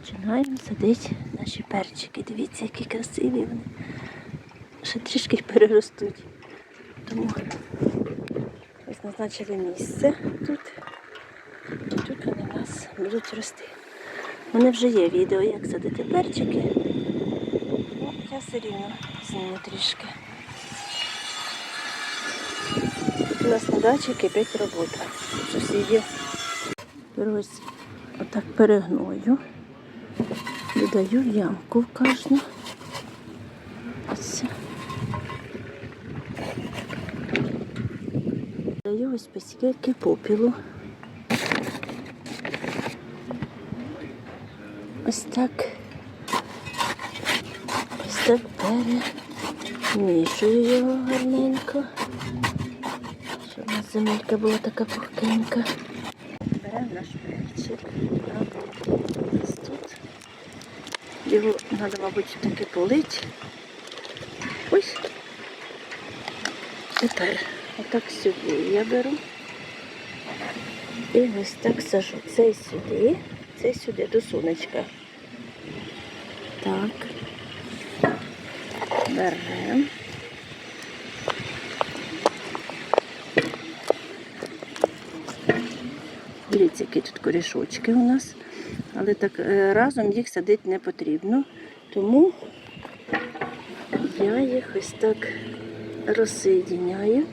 Починаємо садити наші перчики. Дивіться, які красиві вони. Ще трішки переростуть. Тому ось назначили місце тут. І тут вони в нас будуть рости. У мене вже є відео, як садити перчики. Ну, я все рівно зніму трішки. Тут у нас на дачі кипить робота. Сусідів. Тепер ось отак перегною. Додаю в ямку в кожну. Ось. Даю ось постільки попілу. Ось так. Ось так перемішую його гарненько. Щоб у нас земелька була така пухкенька. Беремо наш перчик. Його треба, мабуть, таки полити. Ось. Тепер отак сюди я беру. І ось так сажу. Цей сюди, цей сюди до сонечка. Так. Беремо. Дивіться, які тут корішочки у нас. Але так е, разом їх садити не потрібно. Тому я їх ось так розсоєдиняю.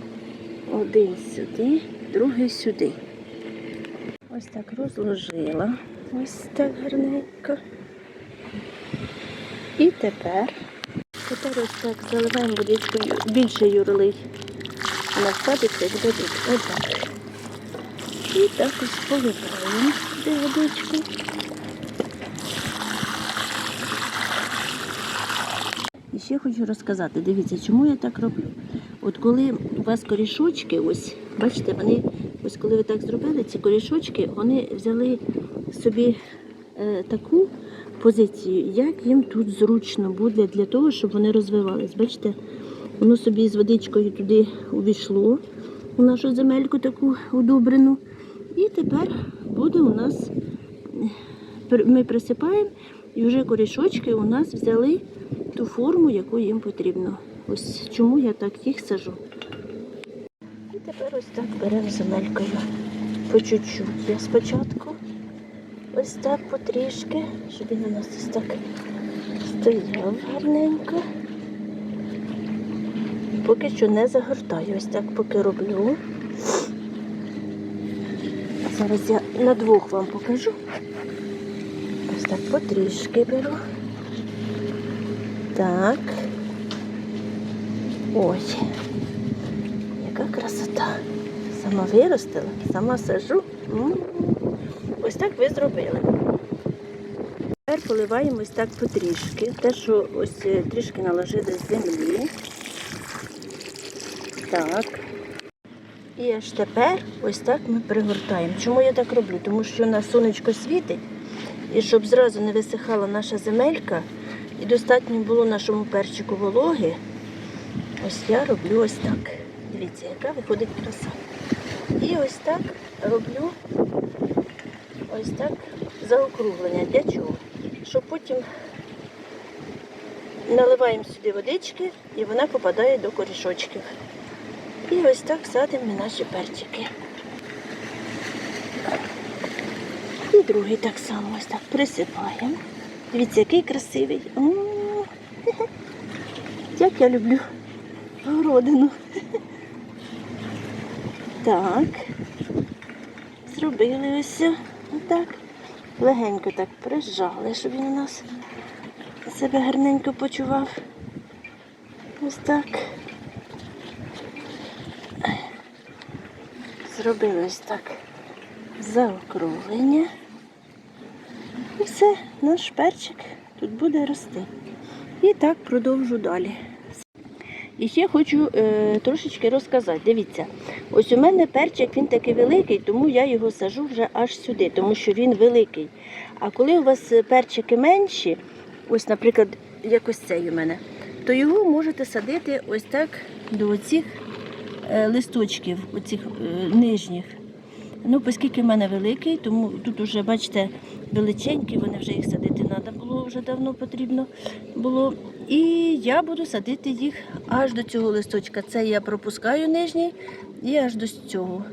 Один сюди, другий сюди. Ось так розложила. Ось так гарненько. І тепер, тепер ось так заливаємо водичкою більше юрлий. Вона садиться і буде. Отак. І так ось поливаємо водичку. І ще хочу розказати, дивіться, чому я так роблю. От коли у вас корішочки, ось, бачите, вони, ось коли ви так зробили, ці корішочки, вони взяли собі е, таку позицію, як їм тут зручно буде для того, щоб вони розвивались. Бачите, воно собі з водичкою туди увійшло, у нашу земельку таку удобрену. І тепер буде у нас, е, ми присипаємо, і вже корішочки у нас взяли ту форму, яку їм потрібно. Ось чому я так їх сажу. І тепер ось так беремо земелькою по чуть-чуть. Я спочатку ось так потрішки, щоб він у нас ось так стояв гарненько. Поки що не загортаю, ось так поки роблю. Зараз я на двох вам покажу. Ось так потрішки беру. Так. Ой, яка красота. Сама виростила, сама сажу. Ось так ви зробили. Тепер поливаємо ось так потрішки. Те, що ось е, трішки наложили з землі. Так. І аж тепер ось так ми пригортаємо. Чому я так роблю? Тому що на сонечко світить, і щоб зразу не висихала наша земелька, і достатньо було нашому перчику вологи, ось я роблю ось так. Дивіться, яка виходить краса. І ось так роблю ось так заокруглення. Для чого? Щоб потім наливаємо сюди водички і вона попадає до корішочків. І ось так садимо наші перчики. І другий так само ось так присипаємо. Дивіться, який красивий. Як я люблю городину. Так. Зробили ось так. Легенько так прижали, щоб він у нас себе гарненько почував. Ось так. Зробили ось так заокруглення. Все, наш перчик тут буде рости. І так продовжу далі. І ще хочу е, трошечки розказати. Дивіться, ось у мене перчик він такий великий, тому я його сажу вже аж сюди, тому що він великий. А коли у вас перчики менші, ось, наприклад, як цей у мене, то його можете садити ось так до оцих е, листочків, оцих е, нижніх. Ну, оскільки в мене великий, тому тут вже, бачите, величенькі, вони вже їх садити треба було вже давно потрібно було. І я буду садити їх аж до цього листочка. Це я пропускаю нижній і аж до цього,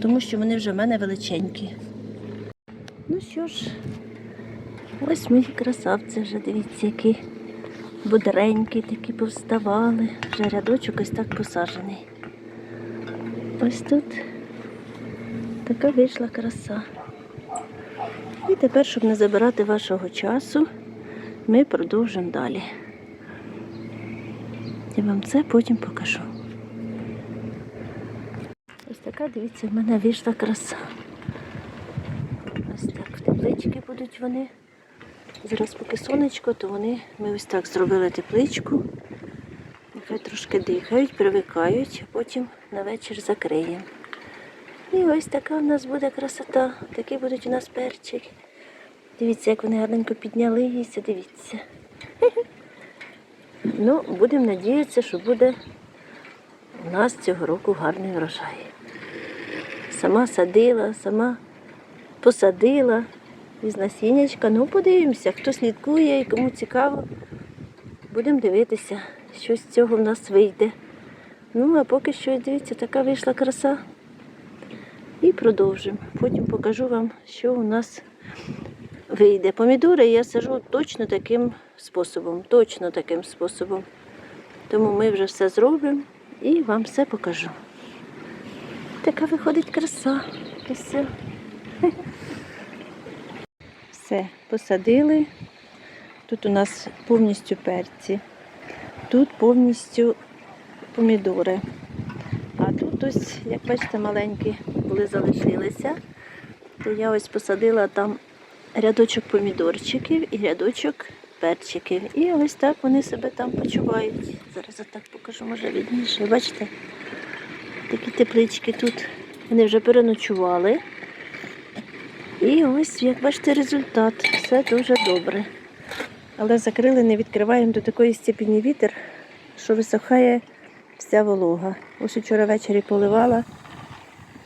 тому що вони вже в мене величенькі. Ну що ж, ось мої красавці вже, дивіться, які бодренькі, такі повставали. Вже рядочок ось так посаджений. Ось тут така вийшла краса. І тепер, щоб не забирати вашого часу, ми продовжимо далі. Я вам це потім покажу. Ось така, дивіться, в мене вийшла краса. Ось так теплички будуть вони. Зараз поки сонечко, то вони ми ось так зробили тепличку. Нехай трошки дихають, привикають, а потім на вечір закриємо. І ось така в нас буде красота. Такі будуть у нас перчики. Дивіться, як вони гарненько піднялися, дивіться. Ну, будемо надіятися, що буде у нас цього року гарний врожай. Сама садила, сама посадила із насіннячка. Ну, подивимося, хто слідкує і кому цікаво. Будемо дивитися, що з цього в нас вийде. Ну, а поки що, дивіться, така вийшла краса. І продовжимо. Потім покажу вам, що у нас вийде. Помідори я сажу точно таким способом. Точно таким способом. Тому ми вже все зробимо і вам все покажу. Така виходить краса. Все. Все, посадили. Тут у нас повністю перці, тут повністю помідори. Ось, як бачите, маленькі були залишилися. То я ось посадила там рядочок помідорчиків і рядочок перчиків. І ось так вони себе там почувають. Зараз я так покажу, може відніше. Бачите, такі теплички тут. Вони вже переночували. І ось, як бачите, результат. Все дуже добре. Але закрили, не відкриваємо до такої степені вітер, що висохає вся волога. Ось вчора ввечері поливала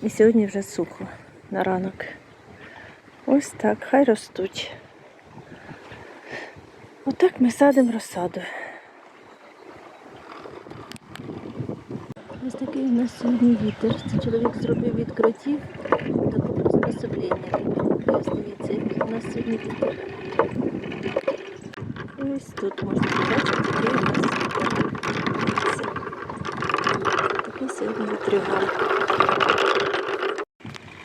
і сьогодні вже сухо на ранок. Ось так, хай ростуть. Отак ми садимо розсаду. Ось такий у нас сьогодні вітер. Це чоловік зробив від кротів таке приспособлення. Ось дивіться, який у нас сьогодні вітер. Ось тут можна побачити, який у нас вітер. Такий сьогодні.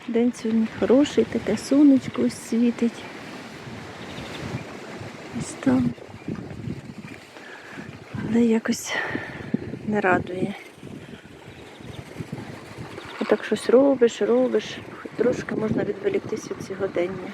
День сьогодні хороший, таке сонечко світить. Ось там. Але якось не радує. Отак щось робиш, робиш, хоч трошки можна відволіктись від сьогодення.